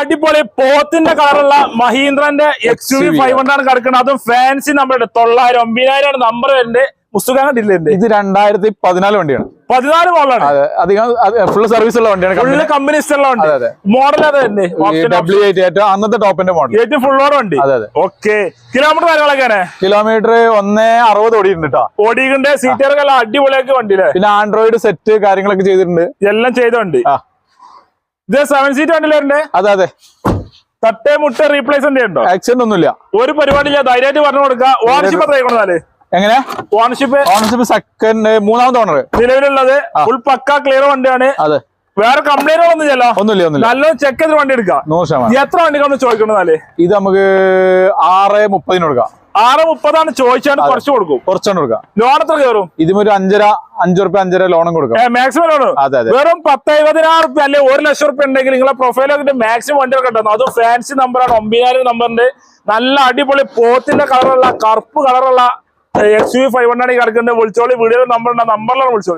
അടിപൊളി പോത്തിന്റെ കളറുള്ള മഹീന്ദ്രന്റെ X U V. Five hundred കിടക്കുന്നത്. അതും ഫാൻസി നമ്മളുടെ തൊള്ളായിരം ഒമ്പതിനായിരം നമ്പർ വരുന്നത്. മുസ്തുഖാൻ ഡില്ലുണ്ട് ഇത് രണ്ടായിരത്തി പതിനാല് വണ്ടിയാണ്. പതിനാല് മോഡലാണ് അധികം ഫുൾ സർവീസ് ഉള്ള വണ്ടിയാണ് ഫുള്ള് കമ്പനി അതെ. മോഡൽ അത് തന്നെ ഡബ്ല്യു എയ്റ്റ് ഏറ്റവും അന്നത്തെ ടോപ്പിന്റെ മോഡൽ ഏറ്റവും ഫുൾ ഓർ വണ്ടി. അതെ. ഓക്കെ കിലോമീറ്റർ കാര്യങ്ങളൊക്കെ കിലോമീറ്റർ ഒന്നേ അറുപത് ഓടിയിട്ടുണ്ട് കേട്ടോ സീറ്റുകളൊക്കെ എല്ലാം അടിപൊളിയാക്കി വണ്ടിയില്ലേ? പിന്നെ ആൻഡ്രോയിഡ് സെറ്റ് കാര്യങ്ങളൊക്കെ ചെയ്തിട്ടുണ്ട്. എല്ലാം ചെയ്ത വണ്ടി. ഇത് സെവൻ സീറ്റ് വണ്ടിയിലെ അതെ അതെ. തട്ടേ മുട്ട റീപ്ലേസ്മെന്റ് ഉണ്ടോ ആക്സിഡന്റ് ഒന്നുമില്ല. ഒരു പരിപാടി ഞാൻ ധൈര്യമായിട്ട് പറഞ്ഞു കൊടുക്കാം ഓണർഷിപ്പ് എത്ര കൊണ്ടാൽ എങ്ങനെ? ഓണർഷിപ്പ് ഓണർഷിപ്പ് സെക്കൻഡ് മൂന്നാമത്തെ ഓണർ നിലവിലുള്ളത് ഫുൾ പക്ക ക്ലിയർ വണ്ടിയാണ്. അതെ. വേറെ കംപ്ലൈന്റുകളൊന്നും ഒന്നുമില്ല ഒന്നുമില്ല ഒന്നുമില്ല. നല്ല ചെക്ക് ചെയ്ത് വണ്ടി എടുക്കാം നൂറ് ശതമാനം. എത്ര വണ്ടികളൊന്ന് ചോദിക്കണമെന്നാൽ ഇത് നമുക്ക് ആറ് മുപ്പതിന് കൊടുക്കാം. ആറ് മുപ്പതാണ് ചോദിച്ചാണ് കുറച്ച് കൊടുക്കും. കുറച്ചാണ് കൊടുക്കുക ലോൺ എത്ര കയറും? ഇതിമൊരു ഒരു അഞ്ചര അഞ്ചു റുപ്യ അഞ്ചര ലോണും കൊടുക്കാം. മാക്സിമം ലോൺ അതെ അതെ. വെറും പത്ത് എഴുപതിനായിരം റുപ്യ അല്ലെ ഒരു ലക്ഷം റുപ്യ ഉണ്ടെങ്കിൽ നിങ്ങളെ പ്രൊഫൈലൊക്കെ മാക്സിമം വണ്ടികൾ കിട്ടുന്നു അതും ഫാൻസി നമ്പറാണ് ഒമ്പതിനായിരം നമ്പറിന്റെ നല്ല അടിപൊളി പോത്തിന്റെ കളറുള്ള കറുപ്പ് കളറുള്ള എക്സ് യു ഫൈവ് ഹൺഡ്രഡ് കിടക്കുന്നത്. വിളിച്ചോളി വീഡിയോ നമ്പർ നമ്പറിലാണ് വിളിച്ചോളി.